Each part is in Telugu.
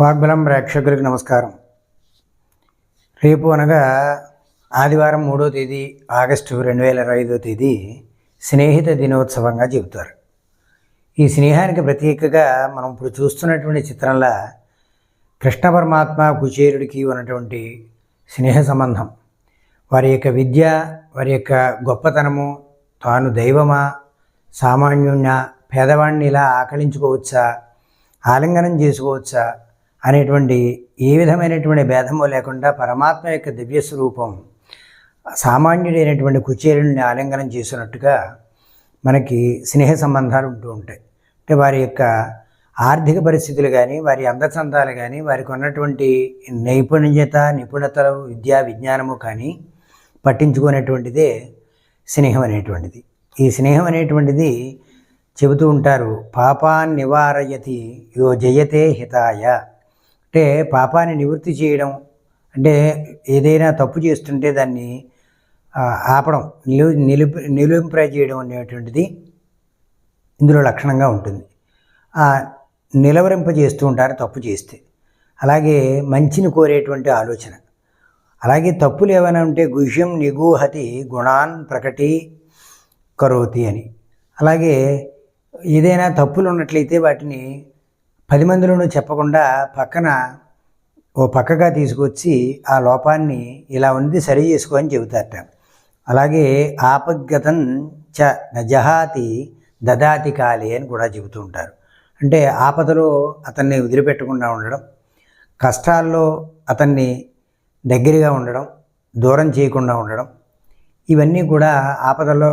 వాగ్బలం ప్రేక్షకులకు నమస్కారం. రేపు అనగా ఆదివారం మూడో తేదీ ఆగస్టు రెండు వేల ఇరవై ఐదో తేదీ స్నేహిత దినోత్సవంగా చెబుతారు. ఈ స్నేహానికి ప్రత్యేకగా మనం ఇప్పుడు చూస్తున్నటువంటి చిత్రంలో కృష్ణ పరమాత్మ కుచేరుడికి ఉన్నటువంటి స్నేహ సంబంధం. వారి యొక్క విద్య వారి యొక్క గొప్పతనము తాను దైవమా సామాన్యుణ్ణా పేదవాడిని ఇలా ఆకలించుకోవచ్చా ఆలింగనం చేసుకోవచ్చా అనేటువంటి ఏ విధమైనటువంటి భేదము లేకుండా పరమాత్మ యొక్క దివ్య స్వరూపం సామాన్యుడైనటువంటి కుచేరుని ఆలింగనం చేసినట్టుగా మనకి స్నేహ సంబంధాలు ఉంటూ ఉంటాయి. అంటే వారి యొక్క ఆర్థిక పరిస్థితులు కానీ వారి అందచందాలు కానీ వారికి ఉన్నటువంటి నైపుణ్యత నిపుణతలు విద్యా విజ్ఞానము కానీ పట్టించుకునేటువంటిదే స్నేహం అనేటువంటిది. ఈ స్నేహం అనేటువంటిది చెబుతూ ఉంటారు పాపాన్ నివారయతి యో జయతే హితాయ. అంటే పాపాన్ని నివృత్తి చేయడం అంటే ఏదైనా తప్పు చేస్తుంటే దాన్ని ఆపడం నిలు నిలుపు నిలుంప చేయడం అనేటువంటిది ఇందులో లక్షణంగా ఉంటుంది. ఆ నిలవరింప చేస్తూ ఉంటారు తప్పు చేస్తే. అలాగే మంచిని కోరేటువంటి ఆలోచన. అలాగే తప్పులు ఏమైనా ఉంటే గుహ్యం నిగూహతి గుణాన్ ప్రకటి కరోతి అని. అలాగే ఏదైనా తప్పులు ఉన్నట్లయితే వాటిని పది మందిలోనూ చెప్పకుండా పక్కన ఓ పక్కగా తీసుకొచ్చి ఆ లోపాన్ని ఇలా ఉంది సరి చేసుకో అని చెబుతారట. అలాగే ఆపగతం చ నజహాతి దదాతి కాలే అని కూడా చెబుతూ ఉంటారు. అంటే ఆపదలో అతన్ని వదిలిపెట్టకుండా ఉండడం కష్టాల్లో అతన్ని దగ్గరగా ఉండడం దూరం చేయకుండా ఉండడం ఇవన్నీ కూడా ఆపదలో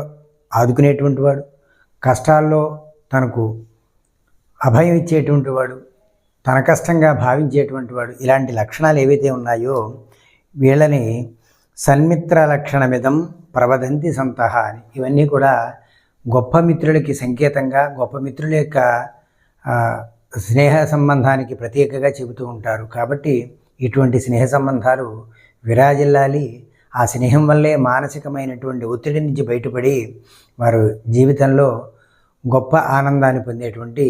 ఆదుకునేటువంటి వాడు. కష్టాల్లో తనకు అభయం ఇచ్చేటువంటి వాడు తన కష్టంగా భావించేటువంటి వాడు ఇలాంటి లక్షణాలు ఏవైతే ఉన్నాయో వీళ్ళని సన్మిత్ర లక్షణమిదం ప్రవదంతి సంతహ అని. ఇవన్నీ కూడా గొప్ప మిత్రులకి సంకేతంగా గొప్ప మిత్రుల యొక్క స్నేహ సంబంధానికి ప్రత్యేకగా చెబుతూ ఉంటారు. కాబట్టి ఇటువంటి స్నేహ సంబంధాలు విరాజిల్లాలి. ఆ స్నేహం వల్లే మానసికమైనటువంటి ఒత్తిడి నుంచి బయటపడి వారు జీవితంలో గొప్ప ఆనందాన్ని పొందేటువంటి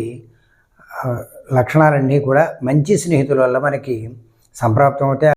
లక్షణాలన్నీ కూడా మంచి స్నేహితుల వల్ల మనకి సంప్రాప్తం అవుతాయి